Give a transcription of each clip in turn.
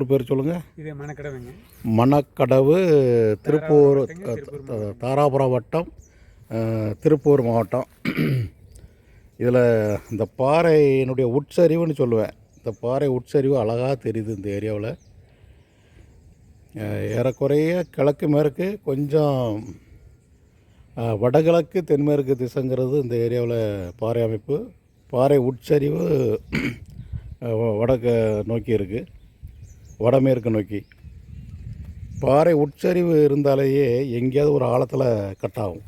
ஊர் பேர் சொல்லுங்கள் இது மணக்கடவைங்க. மணக்கடவு திருப்பூர் தாராபுரம் வட்டம் திருப்பூர் மாவட்டம். இதில் இந்த பாறையினுடைய உட்சரிவுன்னு சொல்லுவேன். இந்த பாறை உட்சரிவு அழகாக தெரியுது இந்த ஏரியாவில். ஏறக்குறைய கிழக்கு மேற்கு கொஞ்சம் வடகிழக்கு தென்மேற்கு திசைங்கிறது இந்த ஏரியாவில் பாறை அமைப்பு. பாறை உட்சரிவு வடக்கு நோக்கி இருக்குது வடமேற்கு நோக்கி. பாறை உட்சரிவு இருந்தாலேயே எங்கேயாவது ஒரு ஆழத்தில் கட் ஆகும்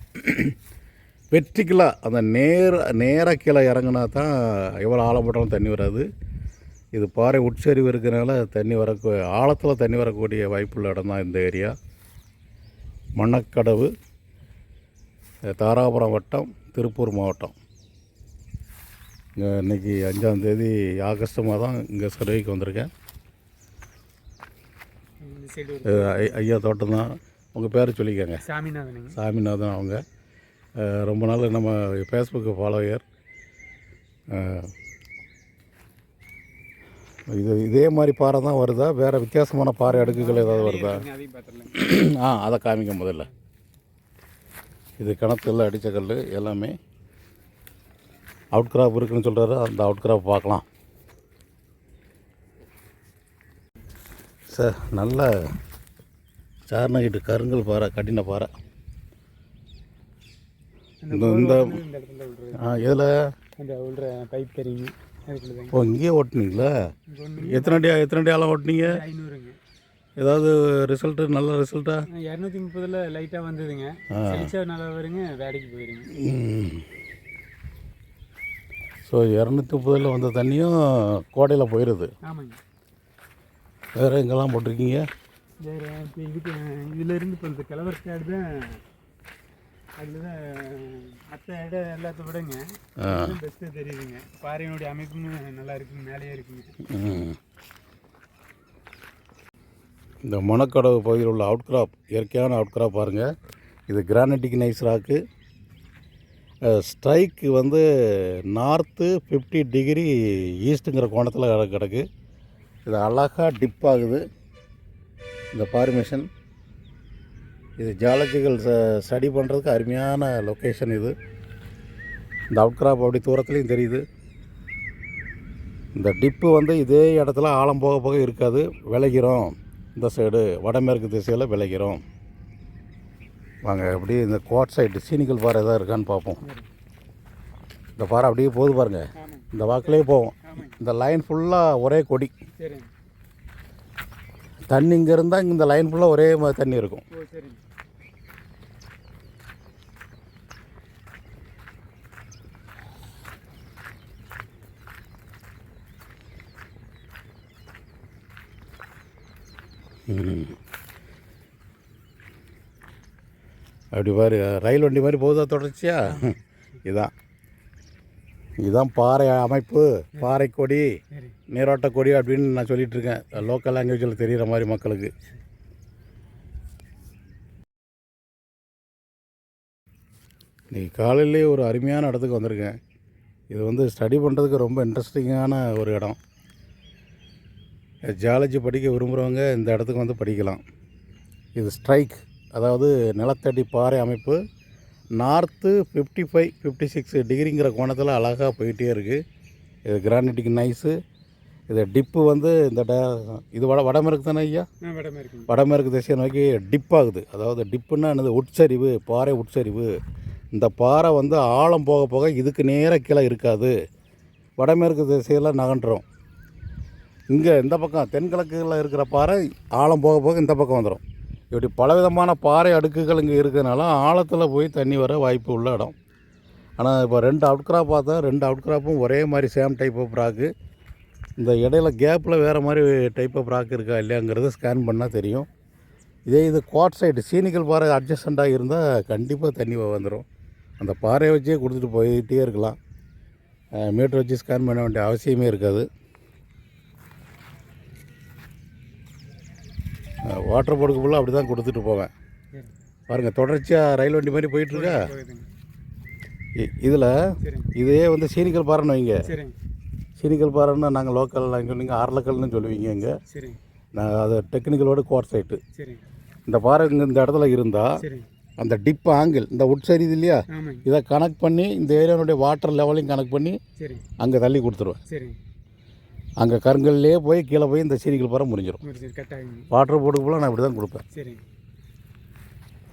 வெற்றிக்கலாக அந்த நேர நேர கீழே இறங்குனா தான் எவ்வளோ ஆழம் போட்டாலும் தண்ணி வராது. இது பாறை உட்சரிவு இருக்கிறனால தண்ணி வரக்கு ஆழத்தில் தண்ணி வரக்கூடிய வாய்ப்புள்ள இடம் தான் இந்த ஏரியா. மணக்கடவு தாராபுரம் வட்டம் திருப்பூர் மாவட்டம். இங்கே இன்றைக்கி அஞ்சாந்தேதி ஆகஸ்ட் மாதம் இங்கே சர்வைக்கு வந்திருக்கேன் இந்த சைடு ஒரு அஹ் ஐ- ஐயா தோட்டம் தான் உங்கள் பேரை சொல்லிக்கோங்க. சாமிநாதனுங்க சாமிநாதன் அவங்க. ரொம்ப நாள் நம்ம ஃபேஸ்புக்கு ஃபாலோயர் இது இதே மாதிரி பாறை தான் வருதா? வேறு வித்தியாசமான பாறை அடுக்குகள் ஏதாவது வருதா? ஆ அதை காமிக்க முதல்ல. இது கிணத்துல அடித்த கல் எல்லாமே. அவுட் கிராப் இருக்குன்னு சொல்கிறாரு அந்த அவுட் கிராப் பார்க்கலாம். சார் நல்ல சார்னகிட்டு கருங்கல் பாறை கடின பாறை. இந்த- ஆ இதில் உள்ள பைப் தெரியுங்க ஓ இங்கேயே ஓட்டுனீங்களா? எத்தனை அடி எத்தனை அடி ஆழம் ஓட்டுனீங்க? ஐநூறுங்க. ஏதாவது ரிசல்ட்டு நல்ல ரிசல்ட்டா இரநூத்தி முப்பதில் லைட்டாக வந்ததுங்க. செலிச்சா நல்லா வருங்க வேலைக்கு போயிருங்க. ஸோ இரநூத்தி முப்பதில் வந்த தண்ணியும் கோடையில் போயிடுது ஆமாங்க. வேறு எங்கெல்லாம் போட்டிருக்கீங்க? வேறு இப்போ இதுக்கு இதிலேருந்து இப்போ இந்த கிளவர் காடு தான் அதில் தான் மற்ற இடம் எல்லாத்த விடங்க. பெஸ்ட்டாக தெரியுதுங்க. பாறையினுடைய அமைப்பும் நல்லா இருக்குங்க மேலேயே இருக்குங்க. இந்த மணக்கடவு பகுதியில் உள்ள அவுட் கிராப் இயற்கையான அவுட் கிராப் பாருங்கள் இது கிரானைட்டிக் நைஸ் ராக்கு ஸ்ட்ரைக்கு வந்து நார்த்து ஃபிஃப்டி டிகிரி ஈஸ்ட்டுங்கிற கோணத்தில் கிட- கிடக்கு. இது அழகாக டிப் ஆகுது. இந்த ஃபார்மேஷன் இது ஜாலஜிக்கல் ஸ்டடி பண்ணுறதுக்கு அருமையான லொக்கேஷன் இது. இந்த அவுட் கிராப் அப்படி தூரத்துலேயும் தெரியுது. இந்த டிப்பு வந்து இதே இடத்துல ஆழம் போக போக இருக்காது. விளைகிறோம். இந்த சைடு வடமேற்கு திசையில் விளைகிறோம். வாங்க அப்படியே இந்த கோட் சைடு சீனிக்கல் பாறை எதாவது இருக்கான்னு பார்ப்போம். இந்த பாறை அப்படியே போகுது பாருங்கள் இந்த வாக்கிலே போவோம். இந்த லைன் ஃபுல்லாக ஒரே கொடி. தண்ணி இங்கே இருந்தால் இந்த லைன் ஃபுல்லாக ஒரே மாதிரி தண்ணி இருக்கும். அப்படி பாரு ரயில் வண்டி மாதிரி போகுதா தொடர்ச்சியா? இதான். இதுதான் பாறை அமைப்பு பாறை கொடி நீரோட்ட கொடி அப்படின்னு நான் சொல்லிட்டு இருக்கேன் லோக்கல் லாங்குவேஜில் தெரிகிற மாதிரி மக்களுக்கு. நீ காலையிலே ஒரு அருமையான இடத்துக்கு வந்திருக்கேன். இது வந்து ஸ்டடி பண்ணுறதுக்கு ரொம்ப இன்ட்ரெஸ்டிங்கான ஒரு இடம். ஜியாலஜி படிக்க விரும்புகிறவங்க இந்த இடத்துக்கு வந்து படிக்கலாம். இது ஸ்ட்ரைக் அதாவது நிலத்தடி பாறை அமைப்பு north fifty five fifty six டிகிரிங்கிற கோணத்தில் அழகாக போயிட்டே இருக்குது இது கிரானைட்டிக் நைஸு இது டிப்பு வந்து இந்த ட இது வட வடமேற்கு தானே ஐயா? வடமேற்கு. திசையை நோக்கி டிப் ஆகுது. அதாவது டிப்புன்னா என்னது? உட்சரிவு பாறை உட்சரிவு. இந்த பாறை வந்து ஆழம் போக போக இதுக்கு நேராக கீழே இருக்காது. வடமேற்கு திசையில் நகண்டுரும் இங்கே இந்த பக்கம் தென்கிழக்கில் இருக்கிற பாறை ஆழம் போக போக இந்த பக்கம் வந்துடும் இப்படி பலவிதமான பாறை அடுக்குகள் இங்கே இருக்கிறதுனால ஆழத்தில் போய் தண்ணி வர வாய்ப்பு உள்ள இடம். ஆனால் இப்போ ரெண்டு அவுட் கிராப் பார்த்தா ரெண்டு அவுட் கிராப்பும் ஒரே மாதிரி சேம் டைப் ஆஃப் ராக்கு இந்த இடையில கேப்பில் வேறு மாதிரி டைப் ஆஃப் ராக் இருக்கா இல்லையாங்கிறத ஸ்கேன் பண்ணால் தெரியும். இதே இது குவாட் சைடு சீனிக்கல் பாறை அட்ஜஸ்டண்ட்டாக இருந்தால் கண்டிப்பாக தண்ணி வந்துடும் அந்த பாறையை வச்சே கொடுத்துட்டு போயிட்டே இருக்கலாம். மீட்டர் வச்சு ஸ்கேன் பண்ண வேண்டிய அவசியமே இருக்காது. வாட்டர் போர்டுக்கு ஃபுல்லாக அப்படி தான் கொடுத்துட்டு போவேன். பாருங்கள் தொடர்ச்சியாக ரயில் வண்டி மாதிரி போயிட்டுருக்கா? இதில் இதே வந்து சீனிக்கல் பாறைன்னு வைங்க. சீனிக்கல் பாறைன்னு நாங்கள் லோக்கல் சொன்னீங்க ஆர்லக்கல்னு சொல்லுவீங்க இங்கே. நான் அது டெக்னிக்கலோட குவார்சைட்டு சரிங்க. இந்த பாறை இங்கே இந்த இடத்துல இருந்தால் அந்த டிப் ஆங்கிள் இந்த உட் சரிது இல்லையா? ஆமாங்க. இதை கனெக்ட் பண்ணி இந்த ஏரியானுடைய வாட்டர் லெவலையும் கனெக்ட் பண்ணி அங்கே தள்ளி கொடுத்துருவேன். அங்கே கருங்கல்லே போய் கீழே போய் இந்த சீனிக்கல் பாறை முடிஞ்சிடும் சரி வாட்டர் போர்டுக்கு போல நான் இப்படி தான் கொடுப்பேன். சரிங்க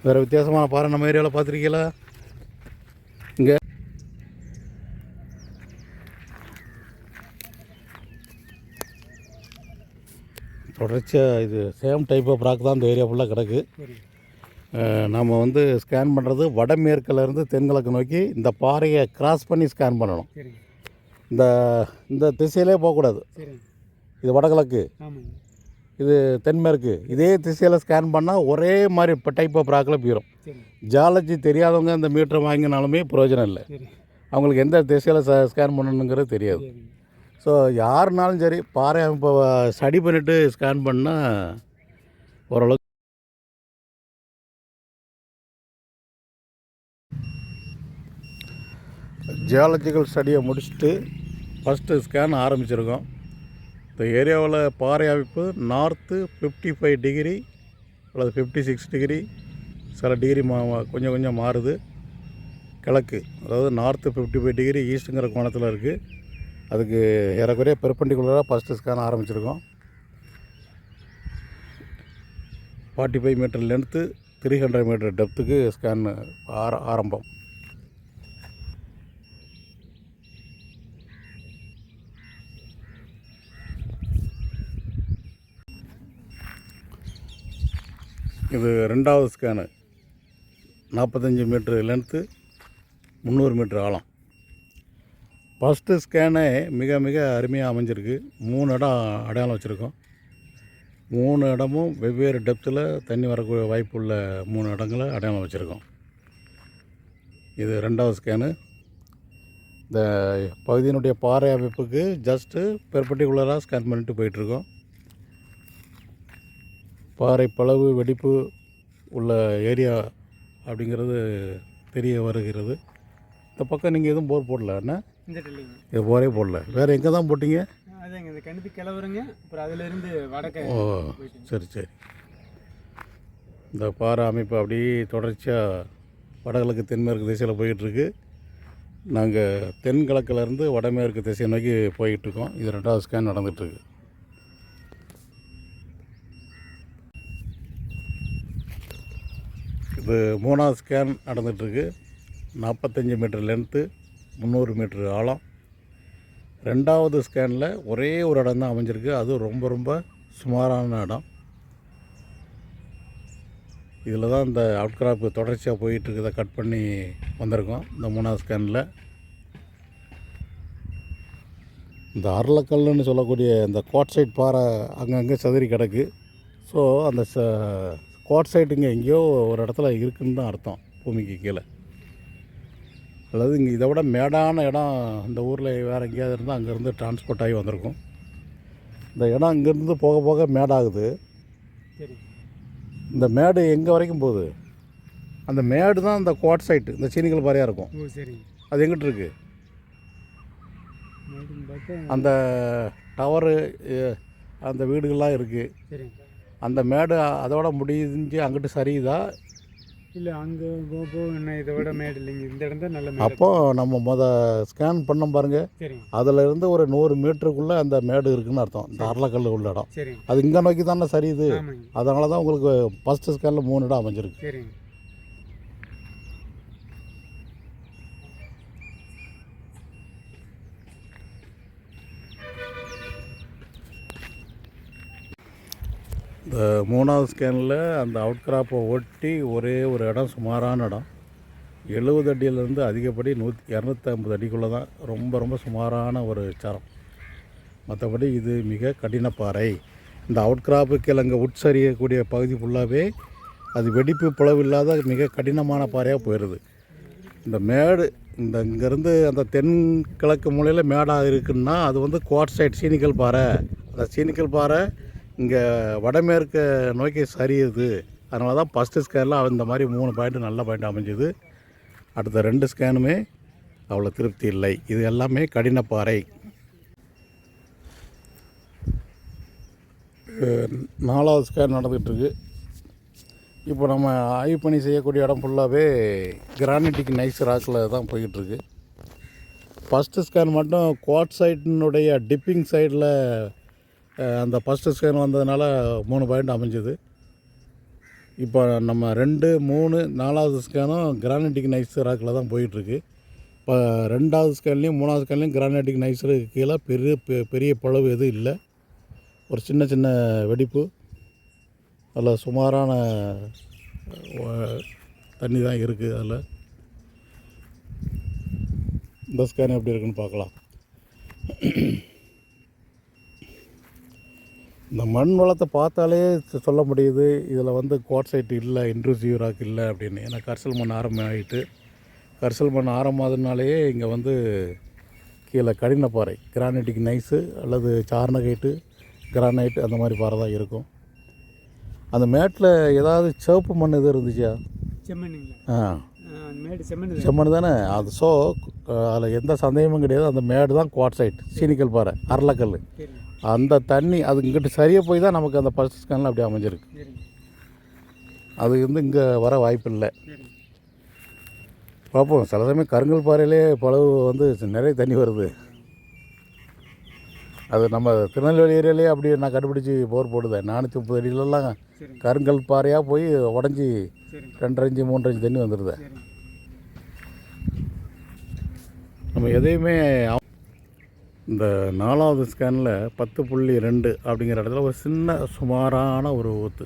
வேறு வித்தியாசமான பாறை நம்ம ஏரியாவில் பார்த்துருக்கீங்களா? இங்கே. தொடர்ச்சியாக இது சேம் டைப் ஆஃப் ராக் தான் இந்த ஏரியா ஃபுல்லாக கிடக்கு. நம்ம வந்து ஸ்கேன் பண்ணுறது வடமேற்குலேருந்து தென்கிழக்கு நோக்கி இந்த பாறையை கிராஸ் பண்ணி ஸ்கேன் பண்ணணும். இந்த இந்த திசையிலே போகக்கூடாது. இது வடகிழக்கு. இது தென்மேற்கு. இதே திசையில் ஸ்கேன் பண்ணால் ஒரே மாதிரி இப்போ டைப் ஆஃப் ராக்கில் போயிடும் ஜாலஜி தெரியாதவங்க இந்த மீட்டர் வாங்கினாலுமே பிரயோஜனம் இல்லை. அவங்களுக்கு எந்த திசையில் ஸ்கேன் பண்ணணுங்கிறது தெரியாது. ஸோ யாருனாலும் சரி பாறை இப்போ ஸ்டடி பண்ணிவிட்டு ஸ்கேன் பண்ணால் ஓரளவுக்கு ஜியாலஜிக்கல் ஸ்டடியை முடிச்சுட்டு ஃபஸ்ட்டு ஸ்கேன் ஆரம்பிச்சிருக்கோம். இந்த ஏரியாவில் பாறை அமைப்பு நார்த்து ஃபிஃப்டி ஃபைவ் டிகிரி அல்லது ஃபிஃப்டி சிக்ஸ் டிகிரி சில டிகிரி மா கொஞ்சம் கொஞ்சம் மாறுது. கிழக்கு அதாவது நார்த்து ஃபிஃப்டி ஃபைவ் டிகிரி ஈஸ்ட்டுங்கிற கோணத்தில் இருக்குது அதுக்கு ஏறக்குறைய பெர்பண்டிகுலராக ஃபஸ்ட்டு ஸ்கேன் ஆரம்பிச்சிருக்கோம். Forty five metre length three hundred metre டெப்த்துக்கு scan ஆர ஆரம்பம். இது ரெண்டாவது ஸ்கேனு நாற்பத்தஞ்சு மீட்ரு லென்த்து முந்நூறு மீட்ரு ஆழம். ஃபஸ்ட்டு ஸ்கேனே மிக மிக அருமையாக அமைஞ்சிருக்கு. மூணு இடம் அடையாளம் வச்சுருக்கோம். மூணு இடமும் வெவ்வேறு டெப்த்தில் தண்ணி வரக்கூடிய வாய்ப்பு உள்ள மூணு இடங்களை அடையாளம் வச்சுருக்கோம். இது ரெண்டாவது ஸ்கேனு இந்த பகுதியினுடைய பாறை அமைப்புக்கு ஜஸ்ட்டு பெர்பெண்டிகுலராக ஸ்கேன் பண்ணிட்டு போயிட்டுருக்கோம் பாறை பளவு வெடிப்பு உள்ள ஏரியா அப்படிங்கிறது தெரிய வருகிறது. இந்த பக்கம் நீங்கள் எதுவும் போர் போடல என்ன இது போரே போடல. வேறு எங்கே தான் போட்டீங்க? அதாங்க இந்த கிணத்து கிளவுறங்க அப்புறம் அதுலேருந்து வடக்க ஓ சரி சரி. இந்த பாறை அமைப்பு அப்படியே தொடர்ச்சியாக வடகிழக்கு தென்மேற்கு திசையில் போயிட்டுருக்கு. நாங்கள் தென்கிழக்குலேருந்து வடமேற்கு திசை நோக்கி போயிட்டுருக்கோம். இது ரெண்டாவது ஸ்கேன் நடந்துகிட்ருக்கு இது மூணாவது ஸ்கேன் நடந்துகிட்ருக்கு. நாற்பத்தஞ்சு மீட்டர் லென்த்து முந்நூறு மீட்ரு ஆழம். ரெண்டாவது ஸ்கேனில் ஒரே ஒரு இடம் தான் அமைஞ்சிருக்கு. அது ரொம்ப ரொம்ப சுமாரான இடம். இதில் தான் இந்த அவுட்கிராப்பு தொடர்ச்சியாக போயிட்டுருக்கதை கட் பண்ணி வந்திருக்கோம். இந்த மூணாவது ஸ்கேனில். இந்த அரளக்கல்லுன்னு சொல்லக்கூடிய இந்த சைட் பாறை அங்கங்கே சதுரி கிடக்கு. ஸோ அந்த ச குவாட்சைட் இங்கே எங்கேயோ ஒரு இடத்துல இருக்குன்னு தான் அர்த்தம் பூமிக்கு கீழே. அல்லது இங்கே இதை விட மேடான இடம் இந்த ஊரில் வேறு எங்கேயாவது இருந்தால் அங்கேருந்து டிரான்ஸ்போர்ட் ஆகி வந்திருக்கும். இந்த இடம் இங்கேருந்து போக போக மேடாகுது. இந்த மேடு எங்கே வரைக்கும் போகுது? அந்த மேடு தான் இந்த குவாட் சைட்டு இந்த சீனிக்கல் பாறையாக இருக்கும். அது எங்கிட்டு பார்த்தா அந்த டவரு அந்த வீடுகள்லாம் இருக்குது அந்த மேடு அதோட முடிஞ்சு அங்கிட்டு சரியுதா? இல்லை அங்கே போ போ என்ன இதை விட மேடு இல்லைங்க. இந்த இடம் தான் நல்ல அப்போது நம்ம முத ஸ்கேன் பண்ணோம் பாருங்கள் சரிங்க. அதில் இருந்து ஒரு நூறு மீட்டருக்குள்ளே அந்த மேடு இருக்குன்னு அர்த்தம். இந்த அரளக்கல் உள்ள இடம். சரிங்க. அது இங்கே நோக்கி தானே சரியுது. ஆமாங்க. அதனால தான் உங்களுக்கு ஃபஸ்ட்டு ஸ்கேனில் மூணு இடம் அமைஞ்சிருக்கு. சரிங்க. இந்த மூணாவது ஸ்கேனில் அந்த அவுட்கிராப்பை ஒட்டி ஒரே ஒரு இடம் சுமாரான இடம். எழுபது அடியிலேருந்து அதிகப்படி நூற்றி இரநூத்தி ஐம்பது அடிக்குள்ளே தான் ரொம்ப ரொம்ப சுமாரான ஒரு சரம். மற்றபடி இது மிக கடினப்பாறை இந்த அவுட்கிராப்பு கிழங்கு உட்சரியக்கூடிய பகுதி ஃபுல்லாகவே அது வெடிப்பு பிளவு இல்லாத மிக கடினமான பாறையாக போயிடுது இந்த மேடு இந்த இங்கேருந்து அந்த தென்கிழக்கு மூலையில் மேடாக இருக்குன்னா அது வந்து குவாட்சைட் சீனிக்கல் பாறை. அந்த சீனிக்கல் பாறை இங்கே வடமேற்கு நோக்கி சரியுது. அதனால தான் ஃபஸ்ட்டு ஸ்கேனில் இந்த மாதிரி மூணு பாயிண்ட் நல்ல பாயிண்ட் அமைஞ்சுது. அடுத்த ரெண்டு ஸ்கேனுமே அவ்வளோ திருப்தி இல்லை. இது எல்லாமே கடினப்பாறை நாலாவது ஸ்கேன் நடந்துகிட்ருக்கு இப்போ நம்ம ஆய்வு பணி செய்யக்கூடிய இடம் ஃபுல்லாகவே கிரானைட்டிக் நைஸ் ராக்கில் தான் போய்கிட்டுருக்கு ஃபஸ்ட்டு ஸ்கேன் மட்டும் குவாட் சைட்டினுடைய டிப்பிங் சைடில் அந்த ஃபஸ்ட்டு ஸ்கேன் வந்ததுனால மூணு பாயிண்ட் அமைஞ்சுது. இப்போ நம்ம ரெண்டு மூணு நாலாவது ஸ்கேனும் கிரானைட்டிக் நைஸ் ராக்கில் தான் போயிட்டுருக்கு. இப்போ ரெண்டாவது ஸ்கேன்லேயும் மூணாவது ஸ்கேன்லேயும் கிரானைட்டிக் நைஸருக்கு கீழே பெரிய பெ- பெரிய பளவு எதுவும் இல்லை. ஒரு சின்ன சின்ன வெடிப்பு. அதில் சுமாரான தண்ணி தான் இருக்குது அதில். இந்த ஸ்கேன் எப்படி இருக்குன்னு பார்க்கலாம். இந்த மண் வளத்தை பார்த்தாலே சொல்ல முடியுது இதில் வந்து குவாட்சைட் இல்லை இன்ட்ரூசிவ் ராக் இல்லை அப்படின்னு. ஏன்னா கரிசல் மண் ஆரம்பம் ஆகிட்டு கரிசல் மண் ஆரம்பமாதனாலேயே இங்கே வந்து கீழே கடினப்பாறை கிரானைட்டிக் நைஸு அல்லது சார்னகைட்டு கிரானைட் அந்த மாதிரி பாறை தான் இருக்கும். அந்த மேட்டில் ஏதாவது சிவப்பு மண் எதுவும் இருந்துச்சா ஆ. செம்மண் தானே? அது ஸோ அதில் எந்த சந்தேகமும் கிடையாது. அந்த மேடு தான் குவாட்சைட் சீனிக்கல் பாறை அரளக்கல் அந்த தண்ணி அது இங்கிட்டு சரியாக போய் தான் நமக்கு அந்த ஃபர்ஸ்ட் ஸ்கேனில் அப்படி அமைஞ்சிருக்கு. அது வந்து இங்கே வர வாய்ப்பு இல்லை. பார்ப்போம் சில சமயம் கருங்கல் பாறையிலே பளவு வந்து நிறைய தண்ணி வருது. அது நம்ம திருநெல்வேலி ஏரியாலே அப்படி நான் கண்டுபிடிச்சி போர் போடுதேன் நானூற்றி முப்பது அடியிலலாம் கருங்கல் பாறையாக போய் உடஞ்சி சரி ரெண்டரை மூன்றரை தண்ணி வந்துடுது நம்ம எதையுமே இந்த நாலாவது ஸ்கேனில் பத்து புள்ளி ரெண்டு அப்படிங்கிற இடத்துல ஒரு சின்ன சுமாரான ஒரு ஊத்து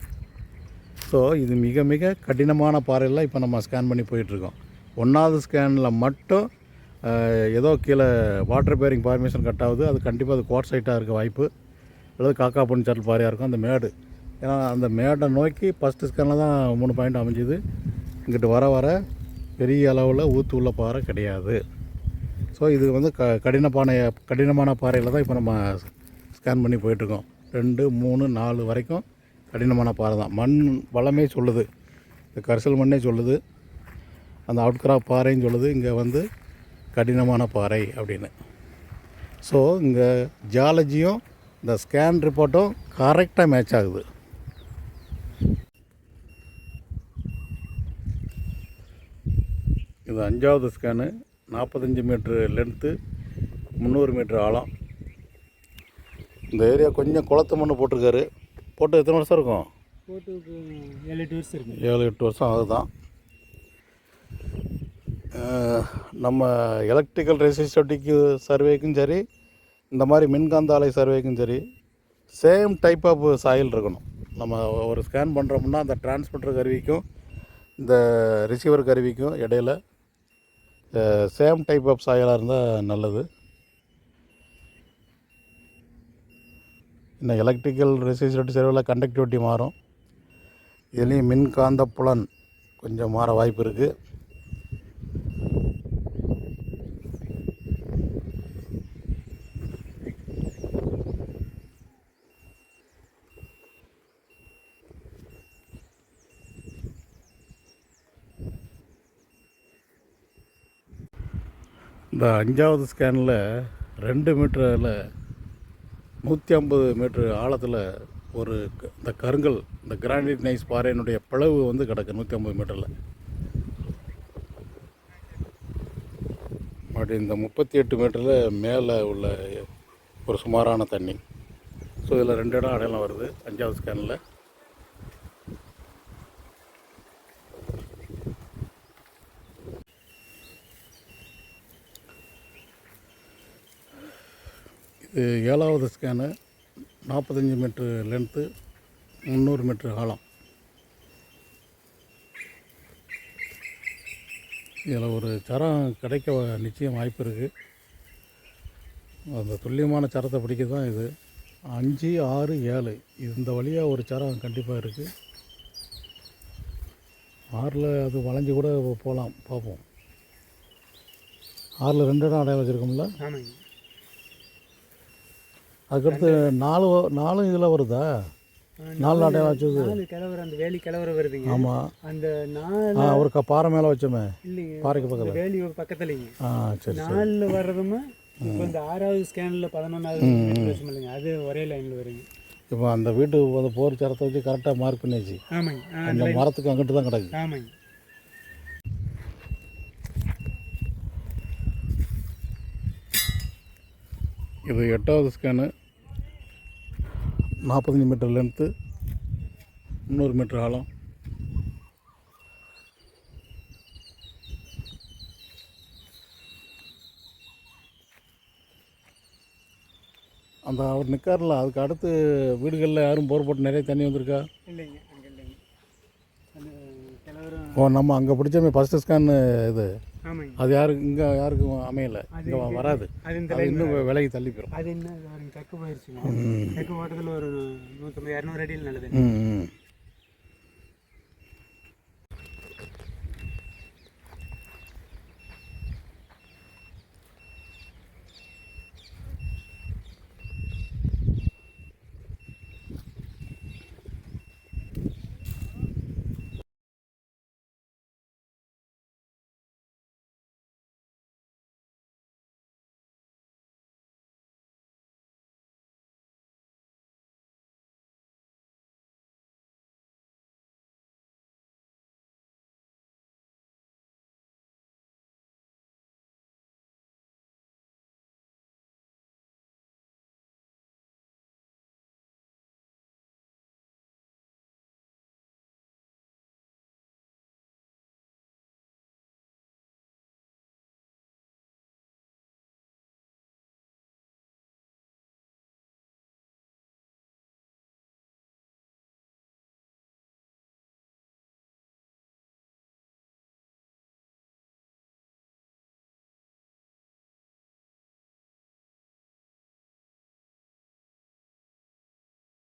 ஸோ இது மிக மிக கடினமான பாறையில் இப்போ நம்ம ஸ்கேன் பண்ணி போயிட்டுருக்கோம். ஒன்றாவது ஸ்கேனில் மட்டும் ஏதோ கீழே வாட்டர் பேரிங் ஃபார்மேஷன் கட் ஆகுது. அது கண்டிப்பாக அது கோட் சைட்டாக இருக்க வாய்ப்பு. அல்லது காக்கா பனிச்சாட்டல் பாறையாக இருக்கும். அந்த மேடு. ஏன்னா அந்த மேடை நோக்கி ஃபஸ்ட்டு ஸ்கேனில் தான் மூணு பாயிண்ட் அமைஞ்சுது. இங்கிட்டு வர வர பெரிய அளவில் ஊத்து உள்ள பாறை கிடையாது. ஸோ இது வந்து க கடினமான கடினமான பாறையில் தான் இப்போ நம்ம ஸ்கேன் பண்ணி போயிட்டுருக்கோம். ரெண்டு மூணு நாலு வரைக்கும் கடினமான பாறை தான். மண் வளமே சொல்லுது. இந்த கரிசல் மண்ணே சொல்லுது. அந்த அவுட்கிராப் பாறைன்னு சொல்லுது. இங்கே வந்து கடினமான பாறை அப்படின்னு. ஸோ இங்கே ஜியாலஜியும் இந்த ஸ்கேன் ரிப்போர்ட்டும் கரெக்டாக மேட்ச் ஆகுது. இது அஞ்சாவது ஸ்கேனு நாற்பத்தஞ்சு மீட்ரு லென்த்து முந்நூறு மீட்ரு ஆழம். இந்த ஏரியா கொஞ்சம் குளத்து மண்ணு போட்டிருக்காரு. போட்டு எத்தனை வருஷம் இருக்கும்? ஏழு எட்டு வருஷம் இருக்கு. ஏழு எட்டு வருஷம் அஹ், நம்ம எலக்ட்ரிக்கல் ரெசிஸ்டபிலிட்டிக்கு சர்வேக்கும் சரி இந்த மாதிரி மின்காந்த ஆலை சர்வேக்கும் சரி சேம் டைப் ஆஃப் சாயில் இருக்கணும். நம்ம ஒரு ஸ்கேன் பண்ணுறோம்னா அந்த டிரான்ஸ்மிட்டர் கருவிக்கும் இந்த ரிசீவர் கருவிக்கும் இடையில சேம் டைப் ஆஃப் சாயலாக இருந்தால் நல்லது. இந்த எலக்ட்ரிக்கல் ரெசிஸ்டர் சர்வேல கண்டக்டிவிட்டி மாறும். இதுலேயும் மின்காந்த புலன் கொஞ்சம் மாற வாய்ப்பு இருக்குது இந்த அஞ்சாவது ஸ்கேனில் ரெண்டு மீட்டரில் நூற்றி ஐம்பது மீட்ரு ஆழத்தில் ஒரு க- இந்த கருங்கல் இந்த கிரானைட் நைஸ் பாறையினுடைய பிளவு வந்து கிடக்கு நூற்றி ஐம்பது மீட்டரில். அப்படி இந்த முப்பத்தி எட்டு மீட்டரில் மேலே உள்ள ஒரு சுமாரான தண்ணி. ஸோ இதில் ரெண்டு இடம் அடையாளம் வருது அஞ்சாவது ஸ்கேனில் ஏழாவது ஸ்கேனு நாற்பத்தஞ்சு மீட்ரு லென்த்து முந்நூறு மீட்ரு ஆழம். இதில் ஒரு சரம் கிடைக்க நிச்சயம் வாய்ப்பு இருக்குது அந்த துல்லியமான சரத்தை பிடிக்க தான் இது. அஞ்சு ஆறு ஏழு. இந்த வழியாக ஒரு சரம் கண்டிப்பாக இருக்குது ஆறில் அது வளைஞ்சு கூட போகலாம் பார்ப்போம். ஆறில் ரெண்டு இடம் அடையாளம் வச்சுருக்கோம்ல? ஆமாங்க. அதுக்கடுத்து நாலு நாலும் இதில் வருதா? நாலு அடையாளம் வச்சது. நாலு கிழவர் அந்த வேலி கிழவர வருதுங்க. ஆமாம் அந்த நாலு ஒரு க பாறை மேலே வச்சோமே. இல்லைங்க. பாறைக்கு பக்கத்தில். வேலி பக்கத்துலங்க. ஆ சரி நாலில் வர்றதுமா இப்போ இந்த ஆறாவது ஸ்கேனில் பதினொன்றாவது இல்லைங்க. அது ஒரே லைனில் வருங்க. இப்போ அந்த வீட்டு அந்த போர் சரத்தை வச்சு கரெக்டாக மார்க் பண்ணியாச்சு. ஆமாங்க. அந்த மரத்துக்கு அங்கிட்டு தான் கிடக்கு. ஆமாங்க. இது எட்டாவது ஸ்கேனு நாற்பத்தஞ்சு மீட்டர் லென்த்து முந்நூறு மீட்டர் ஆழம். அந்த அவர் நிற்கார்ல அதுக்கு அடுத்து வீடுகளில் யாரும் போர் போட்டு நிறைய தண்ணி வந்திருக்கா? இல்லைங்க அங்கே இல்லைங்க. அந்த கிழவரும் ஓ நம்ம அங்கே பிடிச்சமே ஃபஸ்ட்டு ஸ்கேன் இது. ஆமாங்க. அது யாருக்கு இங்கே யாருக்கும் அமையலை. இங்கே வராது. அது இன்னும் விலகி தள்ளி போயிடும் அது என்ன தெற்கு போயிடுச்சுங்க தெற்கு ஓட்டத்தில் ஒரு நூற்றம்பது இரநூறு அடியில் நல்லது